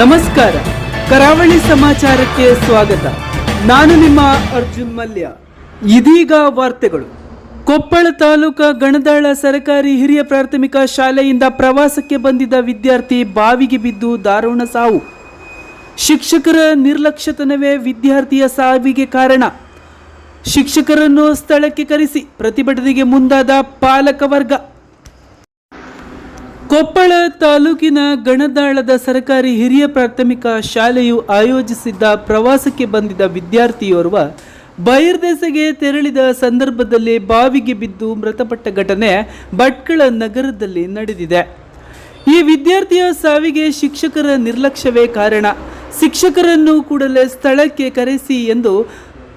ನಮಸ್ಕಾರ. ಕರಾವಳಿ ಸಮಾಚಾರಕ್ಕೆ ಸ್ವಾಗತ. ನಾನು ನಿಮ್ಮ ಅರ್ಜುನ್ ಮಲ್ಯ. ಇದೀಗ ವಾರ್ತೆಗಳು. ಕೊಪ್ಪಳ ತಾಲೂಕ ಗಣದಾಳ ಸರ್ಕಾರಿ ಹಿರಿಯ ಪ್ರಾಥಮಿಕ ಶಾಲೆಯಿಂದ ಪ್ರವಾಸಕ್ಕೆ ಬಂದಿದ್ದ ವಿದ್ಯಾರ್ಥಿ ಬಾವಿಗೆ ಬಿದ್ದು ದಾರುಣ ಸಾವು. ಶಿಕ್ಷಕರ ನಿರ್ಲಕ್ಷ್ಯತನವೇ ವಿದ್ಯಾರ್ಥಿಯ ಸಾವಿಗೆ ಕಾರಣ. ಶಿಕ್ಷಕರನ್ನು ಸ್ಥಳಕ್ಕೆ ಕರೆಸಿ ಪ್ರತಿಭಟನೆಗೆ ಮುಂದಾದ ಪಾಲಕ ವರ್ಗ. ಕೊಪ್ಪಳ ತಾಲೂಕಿನ ಗಣದಾಳದ ಸರ್ಕಾರಿ ಹಿರಿಯ ಪ್ರಾಥಮಿಕ ಶಾಲೆಯು ಆಯೋಜಿಸಿದ್ದ ಪ್ರವಾಸಕ್ಕೆ ಬಂದಿದ್ದ ವಿದ್ಯಾರ್ಥಿಯೋರ್ವ ಬಹಿರ್ದೆಸೆಗೆ ತೆರಳಿದ ಸಂದರ್ಭದಲ್ಲಿ ಬಾವಿಗೆ ಬಿದ್ದು ಮೃತಪಟ್ಟ ಘಟನೆ ಭಟ್ಕಳ ನಗರದಲ್ಲಿ ನಡೆದಿದೆ. ಈ ವಿದ್ಯಾರ್ಥಿಯ ಸಾವಿಗೆ ಶಿಕ್ಷಕರ ನಿರ್ಲಕ್ಷ್ಯವೇ ಕಾರಣ. ಶಿಕ್ಷಕರನ್ನು ಕೂಡಲೇ ಸ್ಥಳಕ್ಕೆ ಕರೆಸಿ ಎಂದು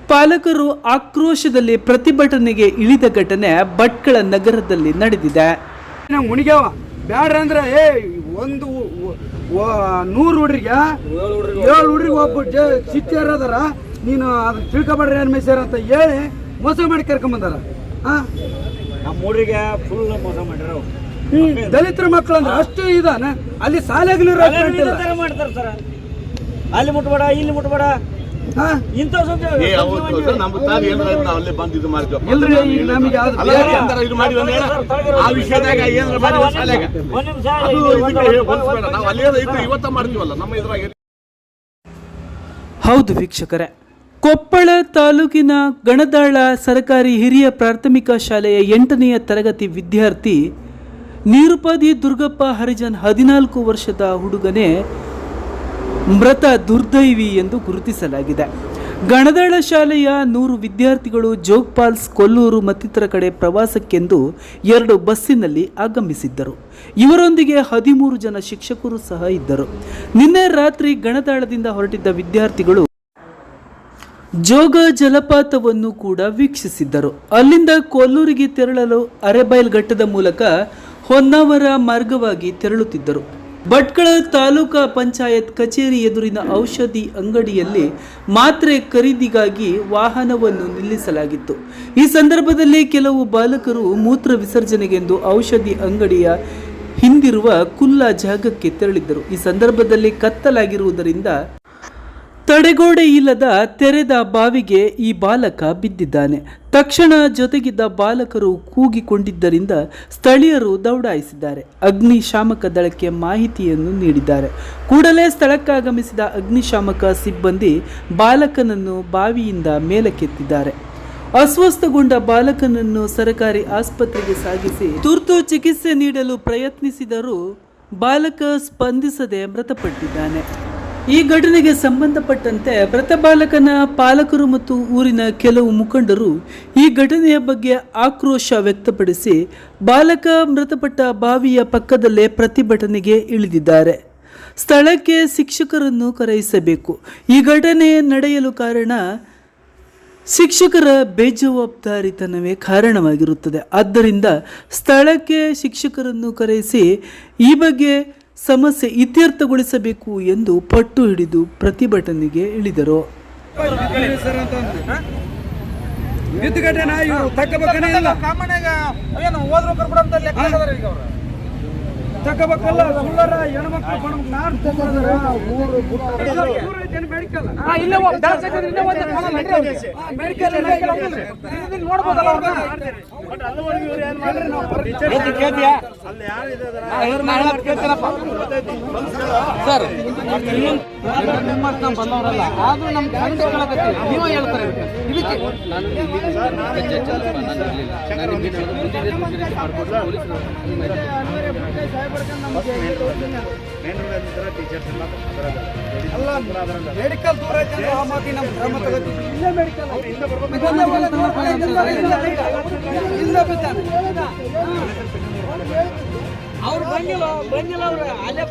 ಪಾಲಕರು ಆಕ್ರೋಶದಲ್ಲಿ ಪ್ರತಿಭಟನೆಗೆ ಇಳಿದ ಘಟನೆ ಭಟ್ಕಳ ನಗರದಲ್ಲಿ ನಡೆದಿದೆ. ಬ್ಯಾಡ್ರ ಅಂದ್ರೆ ಏ ಒಂದು ನೂರು ಹುಡ್ರಿಗೆ ಏಳು ಹುಡ್ರಿಗೆ ಒಬ್ಬ ಅದಾರ. ನೀನು ಅದನ್ನ ತಿಳ್ಕೊಬೇಡ್ರಿ ಏನ್ ಮೇಸರ್ ಅಂತ ಹೇಳಿ ಮೋಸ ಮಾಡಿ ಕರ್ಕೊಂಬಂದಾರ ಹಾ ನಮ್ಮ ಊರಿಗೆ ಫುಲ್ ಮೋಸ ಮಾಡ್ಯಾರ. ದಲಿತರ ಮಕ್ಕಳು ಅಂದ್ರೆ ಅಷ್ಟು ಇದಾನೆ? ಅಲ್ಲಿ ಶಾಲೆಗಳು ಮಾಡ್ತಾರೆ ಸರ್. ಅಲ್ಲಿ ಮುಟ್ಬೇಡ ಇಲ್ಲಿ ಮುಟ್ಬೇಡ. ಇಂಥ ಆ ವಿಷಯದಾಗ ಏನಾರ ಮಾಡಿ. ನಾವು ಅಲ್ಲೇ ಇವತ್ತ ಮಾಡ್ತೀವಲ್ಲ ನಮ್ಮ ಇದ್ರಾಗ ಹೌದು ವೀಕ್ಷಕರೇ. ಕೊಪ್ಪಳ ತಾಲೂಕಿನ ಗಣದಾಳ ಸರ್ಕಾರಿ ಹಿರಿಯ ಪ್ರಾಥಮಿಕ ಶಾಲೆಯ ಎಂಟನೆಯ ತರಗತಿ ವಿದ್ಯಾರ್ಥಿ ನಿರುಪಾದಿ ದುರ್ಗಪ್ಪ ಹರಿಜನ್ ಹದಿನಾಲ್ಕು ವರ್ಷದ ಹುಡುಗನೇ ಮೃತ ದುರ್ದೈವಿ ಎಂದು ಗುರುತಿಸಲಾಗಿದೆ. ಗಣದಾಳ ಶಾಲೆಯ ನೂರು ವಿದ್ಯಾರ್ಥಿಗಳು ಜೋಗ್ ಫಾಲ್ಸ್, ಕೊಲ್ಲೂರು ಮತ್ತಿತರ ಕಡೆ ಪ್ರವಾಸಕ್ಕೆಂದು ಎರಡು ಬಸ್ಸಿನಲ್ಲಿ ಆಗಮಿಸಿದ್ದರು. ಇವರೊಂದಿಗೆ ಹದಿಮೂರು ಜನ ಶಿಕ್ಷಕರು ಸಹ ಇದ್ದರು. ನಿನ್ನೆ ರಾತ್ರಿ ಗಣದಾಳದಿಂದ ಹೊರಟಿದ್ದ ವಿದ್ಯಾರ್ಥಿಗಳು ಜೋಗ ಜಲಪಾತವನ್ನು ಕೂಡ ವೀಕ್ಷಿಸಿದ್ದರು. ಅಲ್ಲಿಂದ ಕೊಲ್ಲೂರಿಗೆ ತೆರಳಲು ಅರೆಬೈಲ್ ಘಟ್ಟದ ಮೂಲಕ ಹೊನ್ನಾವರ ಮಾರ್ಗವಾಗಿ ತೆರಳುತ್ತಿದ್ದರು. ಭಟ್ಕಳ ತಾಲೂಕಾ ಪಂಚಾಯತ್ ಕಚೇರಿ ಎದುರಿನ ಔಷಧಿ ಅಂಗಡಿಯಲ್ಲಿ ಮಾತ್ರೆ ಖರೀದಿಗಾಗಿ ವಾಹನವನ್ನು ನಿಲ್ಲಿಸಲಾಗಿತ್ತು. ಈ ಸಂದರ್ಭದಲ್ಲಿ ಕೆಲವು ಬಾಲಕರು ಮೂತ್ರ ವಿಸರ್ಜನೆಗೆಂದು ಔಷಧಿ ಅಂಗಡಿಯ ಹಿಂದಿರುವ ಕುಲ್ಲ ಜಾಗಕ್ಕೆ ತೆರಳಿದ್ದರು. ಈ ಸಂದರ್ಭದಲ್ಲಿ ಕತ್ತಲಾಗಿರುವುದರಿಂದ ತಡೆಗೋಡೆ ಇಲ್ಲದ ತೆರೆದ ಬಾವಿಗೆ ಈ ಬಾಲಕ ಬಿದ್ದಿದ್ದಾನೆ. ತಕ್ಷಣ ಜೊತೆಗಿದ್ದ ಬಾಲಕರು ಕೂಗಿಕೊಂಡಿದ್ದರಿಂದ ಸ್ಥಳೀಯರು ದೌಡಾಯಿಸಿದ್ದಾರೆ. ಅಗ್ನಿಶಾಮಕ ದಳಕ್ಕೆ ಮಾಹಿತಿಯನ್ನು ನೀಡಿದ್ದಾರೆ. ಕೂಡಲೇ ಸ್ಥಳಕ್ಕಾಗಮಿಸಿದ ಅಗ್ನಿಶಾಮಕ ಸಿಬ್ಬಂದಿ ಬಾಲಕನನ್ನು ಬಾವಿಯಿಂದ ಮೇಲಕ್ಕೆತ್ತಿದ್ದಾರೆ. ಅಸ್ವಸ್ಥಗೊಂಡ ಬಾಲಕನನ್ನು ಸರಕಾರಿ ಆಸ್ಪತ್ರೆಗೆ ಸಾಗಿಸಿ ತುರ್ತು ಚಿಕಿತ್ಸೆ ನೀಡಲು ಪ್ರಯತ್ನಿಸಿದರೂ ಬಾಲಕ ಸ್ಪಂದಿಸದೆ ಮೃತಪಟ್ಟಿದ್ದಾನೆ. ಈ ಘಟನೆಗೆ ಸಂಬಂಧಪಟ್ಟಂತೆ ಪ್ರತಬಾಲಕನ ಬಾಲಕನ ಪಾಲಕರು ಮತ್ತು ಊರಿನ ಕೆಲವು ಮುಖಂಡರು ಈ ಘಟನೆಯ ಬಗ್ಗೆ ಆಕ್ರೋಶ ವ್ಯಕ್ತಪಡಿಸಿ ಬಾಲಕ ಮೃತಪಟ್ಟ ಬಾವಿಯ ಪಕ್ಕದಲ್ಲೇ ಪ್ರತಿಭಟನೆಗೆ ಇಳಿದಿದ್ದಾರೆ. ಸ್ಥಳಕ್ಕೆ ಶಿಕ್ಷಕರನ್ನು ಕರೆಯಿಸಬೇಕು. ಈ ಘಟನೆ ನಡೆಯಲು ಕಾರಣ ಶಿಕ್ಷಕರ ಬೇಜವಾಬ್ದಾರಿತನವೇ ಕಾರಣವಾಗಿರುತ್ತದೆ. ಆದ್ದರಿಂದ ಸ್ಥಳಕ್ಕೆ ಶಿಕ್ಷಕರನ್ನು ಕರೆಯಿಸಿ ಈ ಬಗ್ಗೆ ಸಮಸ್ಯೆ ಇತ್ಯರ್ಥಗೊಳಿಸಬೇಕು ಎಂದು ಪಟ್ಟು ಹಿಡಿದು ಪ್ರತಿಭಟನೆಗೆ ಇಳಿದರು. ತಕ್ಕಬೇಕಲ್ಲ ಸುಳ್ಳರ ಹೆಣ್ಮಕ್ಳು ನಾನ್ ಊರು ಮೆಡಿಕಲ್ ಮೆಡಿಕಲ್ ನೋಡ್ಬೋದಲ್ಲ ಬಂದವರಲ್ಲ. ಆದ್ರೂ ನಮ್ ನೀವೇ ಹೇಳ್ತಾರೆ ಇದಕ್ಕೆ. ಅಲ್ಲ ಮೆಡಿಕಲ್ ದೂರ ಐತೆ ಅಂದ್ರೆ ಆ ಮಾತಿ ನಮ್ಮ ತಗೋತೀವಿ ಇಲ್ಲೇ ಮೆಡಿಕಲ್ ಇಲ್ಲ. ಬಿದ್ದಾನೆ ಅವ್ರು ಬಂದಿಲ್ಲ ಬಂದಿಲ್ಲ ಅವ್ರು ಅಲ್ಲೇ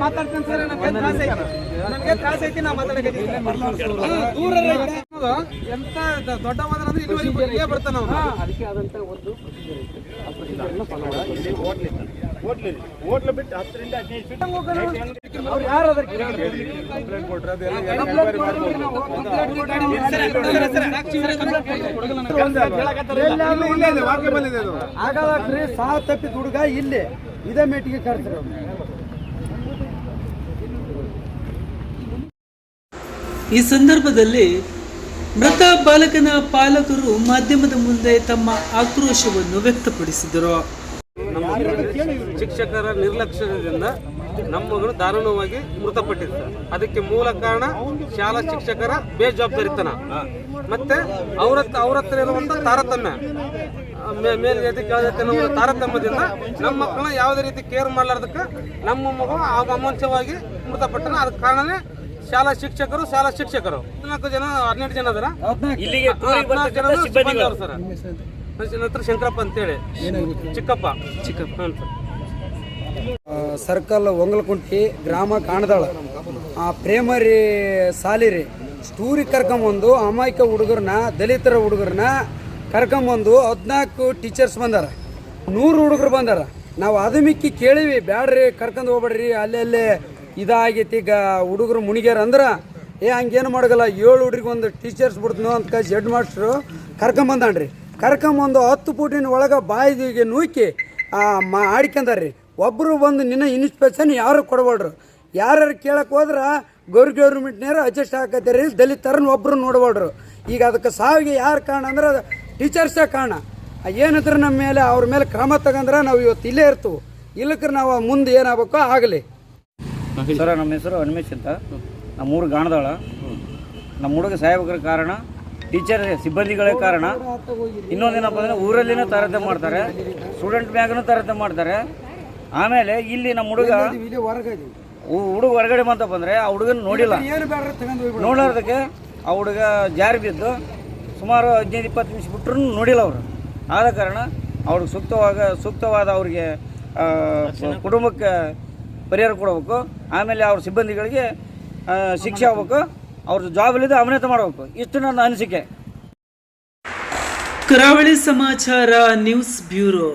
ಮಾತಾಡ್ತೇನೆ ಸರ್ ನನಗೆ ತ್ರಾಸ ಐತಿ ನಾ ಮಾತಾಡಕ್ಕೆ ದೂರ ಹುಡುಗ ಎಂತ ದ- ದೊಡ್ಡವಾದ್ರೆ ಅಂದ್ರೆ ಇಲ್ಲಿವರೆಗೆ ಇಲ್ಲೇ ಬರ್ತಾನ ಅವನು. ಹೋಟ್ಲು ಬಿಟ್ಟು ಹತ್ತರಿಂದ ಹದಿನೈದು ಫೀಟ್ ಅವ್ರು ಯಾರು ಅದಕ್ಕೆ ಕಂಪ್ಲೇಂಟ್ ಕೊಟ್ರೆ? ಆಗಲಕ್ರಿ ಸಾವು ತಪ್ಪಿದ ಹುಡುಗ ಇಲ್ಲಿ ಇದೇ ಮೇಟಿಗೆ ಕರ್ಸ್ರಿ ಈ ಸಂದರ್ಭದಲ್ಲಿ ಮೃತ ಬಾಲಕನ ಪಾಲಕರು ಮಾಧ್ಯಮದ ಮುಂದೆ ತಮ್ಮ ಆಕ್ರೋಶವನ್ನು ವ್ಯಕ್ತಪಡಿಸಿದರು. ಶಿಕ್ಷಕರ ನಿರ್ಲಕ್ಷ್ಯದಿಂದ ನಮ್ಮ ಮಗಳು ದಾರುಣವಾಗಿ ಮೃತಪಟ್ಟಿರ್ತಾರೆ ಅದಕ್ಕೆ ಮೂಲ ಕಾರಣ ಶಾಲಾ ಶಿಕ್ಷಕರ ಬೇಜವಾಬ್ದಾರಿತನ. ಮತ್ತೆ ಅವರ ಅವ್ರ ಹತ್ರ ಇರುವಂತ ತಾರತಮ್ಯ. ಆ, ಮೇ- ಮೇಲ್ಜಾತಿ ಕೆಳಜಾತಿ ಅನ್ನೋ ಒಂದು ತಾರತಮ್ಯದಿಂದ ನಮ್ಮ ಮಕ್ಕಳನ್ನ ಯಾವುದೇ ರೀತಿ ಕೇರ್ ಮಾಡಲಾರ್ದಕ್ಕೆ ನಮ್ಮ ಮಗು ಆಗ ಅಮಂಚವಾಗಿ ಮೃತಪಟ್ಟನ. ಅದಕ್ಕೆ ಕಾರಣನೇ ಶಾಲಾ ಶಿಕ್ಷಕರು ಶಾಲಾ ಶಿಕ್ಷಕರು. ಹದಿನಾಲ್ಕು ಜನ ಹದಿನೆಂಟು ಜನ ಅದರ. ಇಲ್ಲಿಗೆ ಹದಿನಾಲ್ಕು ಜನ ಸರ್. ನನ್ನ ಶಂಕರಪ್ಪ ಅಂತೇಳಿ. ಚಿಕ್ಕಪ್ಪ. ಚಿಕ್ಕಪ್ಪ. ಅಂತ ಸರ್ಕಲ್ ಒಂಗಲಕುಂಟಿ ಗ್ರಾಮ ಕಾಣದಾಳ. ಆ ಪ್ರೇಮರಿ ಸಾಲಿರಿ ಸ್ಟೂರಿಗೆ ಕರ್ಕೊಂಬಂದು ಅಮಾಯಕ ಹುಡುಗರನ್ನ ದಲಿತರ ಹುಡುಗರನ್ನ ಕರ್ಕೊಂಬಂದು ಹದಿನಾಲ್ಕು ಟೀಚರ್ಸ್ ಬಂದಾರ. ನೂರು ಹುಡುಗರು ಬಂದಾರ. ನಾವು ಅದು ಮಿಕ್ಕಿ ಕೇಳಿವಿ ಬ್ಯಾಡ್ರಿ ಕರ್ಕೊಂಡು ಹೋಗ್ಬೇಡ್ರಿ ಅಲ್ಲೇ ಅಲ್ಲೇ ಇದಾಗೈತಿ. ಈಗ ಹುಡುಗರು ಮುಣಿಗ್ಯಾರ ಅಂದ್ರೆ, ಏ, ಹಂಗೇನು ಮಾಡಗಲ್ಲ, ಏಳು ಹುಡುಗ ಒಂದು ಟೀಚರ್ಸ್ ಬಿಡ್ತನೋ ಅಂತ ಕಳಿಸಿ ಹೆಡ್ ಮಾಸ್ಟ್ರು ಕರ್ಕೊಂಬಂದಾನ್ರಿ. ಕರ್ಕೊಂಬಂದು ಹತ್ತು ಫೂಟಿನ ಒಳಗೆ ಬಾಯಿಗೆ ನೂಕಿ ಮಾ, ಆಡ್ಕೊಂಡಾರ್ರಿ. ಒಬ್ಬರು ಬಂದು ನಿನ್ನ ಇನ್ಸ್ಪೆಕ್ಷನ್ ಯಾರು ಕೊಡಬೇಡ್ರು ಯಾರು ಕೇಳಕ್ಕೆ ಹೋದ್ರೆ ಗೌರ್ ಗೌರ್ಮೆಂಟ್ನೇರು ಅಡ್ಜಸ್ಟ್ ರೀ ದಲಿತರನ್ನ ಒಬ್ಬರು ನೋಡಬಾಡ್ರು ಈಗ ಅದಕ್ಕೆ ಸಾವಿಗೆ ಯಾರು ಕಾರಣ ಅಂದ್ರೆ ಅದು ಟೀಚರ್ಸೇ ಕಾರಣ. ಏನಿದ್ರೆ ನಮ್ಮ ಮೇಲೆ ಅವ್ರ ಮೇಲೆ ಕ್ರಮ ತಗಂದ್ರೆ ನಾವು ಇವತ್ತು ಇಲ್ಲೇ ಇರ್ತೀವಿ. ಇಲ್ಲಕ್ರೆ ನಾವು ಮುಂದೆ ಏನಾಗಬೇಕೋ ಆಗಲಿ. ಸರ, ನಮ್ಮ ಹೆಸರು ಅನ್ಮೇಶ್ ಅಂತ. ನಮ್ಮೂರು ಗಾಣದಾಳ ನಮ್ಮ ಹುಡುಗ ಸಾಹೇಬರ ಕಾರಣ ಟೀಚರ್ ಸಿಬ್ಬಂದಿಗಳೇ ಕಾರಣ. ಇನ್ನೊಂದೇನಪ್ಪ ಅಂದರೆ ಊರಲ್ಲಿನೂ ತಾರತಮ್ಯ ಮಾಡ್ತಾರೆ ಸ್ಟೂಡೆಂಟ್ ಮ್ಯಾಗನೂ ತಾರತಮ್ಯ ಮಾಡ್ತಾರೆ. ಆಮೇಲೆ ಇಲ್ಲಿ ನಮ್ಮ ಹುಡುಗ ಹುಡುಗ ಹೊರಗಡೆ ಬಂತಪ್ಪ ಅಂದರೆ ಆ ಹುಡುಗನ ನೋಡಿಲ್ಲ. ನೋಡೋದಕ್ಕೆ ಆ ಹುಡುಗ ಜಾರಿ ಬಿದ್ದು ಸುಮಾರು ಹದಿನೈದು, ಇಪ್ಪತ್ತು ನಿಮಿಷ ಬಿಟ್ಟರು ನೋಡಿಲ್ಲ ಅವರು. ಆದ ಕಾರಣ ಅವ್ರಿಗೆ ಸೂಕ್ತವಾಗ ಸೂಕ್ತವಾದ ಅವ್ರಿಗೆ ಕುಟುಂಬಕ್ಕೆ ಪರಿಹಾರ ಕೊಡಬೇಕು. ಆಮೇಲೆ ಅವ್ರ ಸಿಬ್ಬಂದಿಗಳಿಗೆ ಶಿಕ್ಷೆ ಆಗ್ಬೇಕು. ಅವ್ರ ಜಾಬಲ್ಲಿದ್ದು ಅವನೇತ ಮಾಡಬೇಕು. ಇಷ್ಟು ನನ್ನ ಅನಿಸಿಕೆ. ಕರಾವಳಿ ಸಮಾಚಾರ ನ್ಯೂಸ್ ಬ್ಯೂರೋ.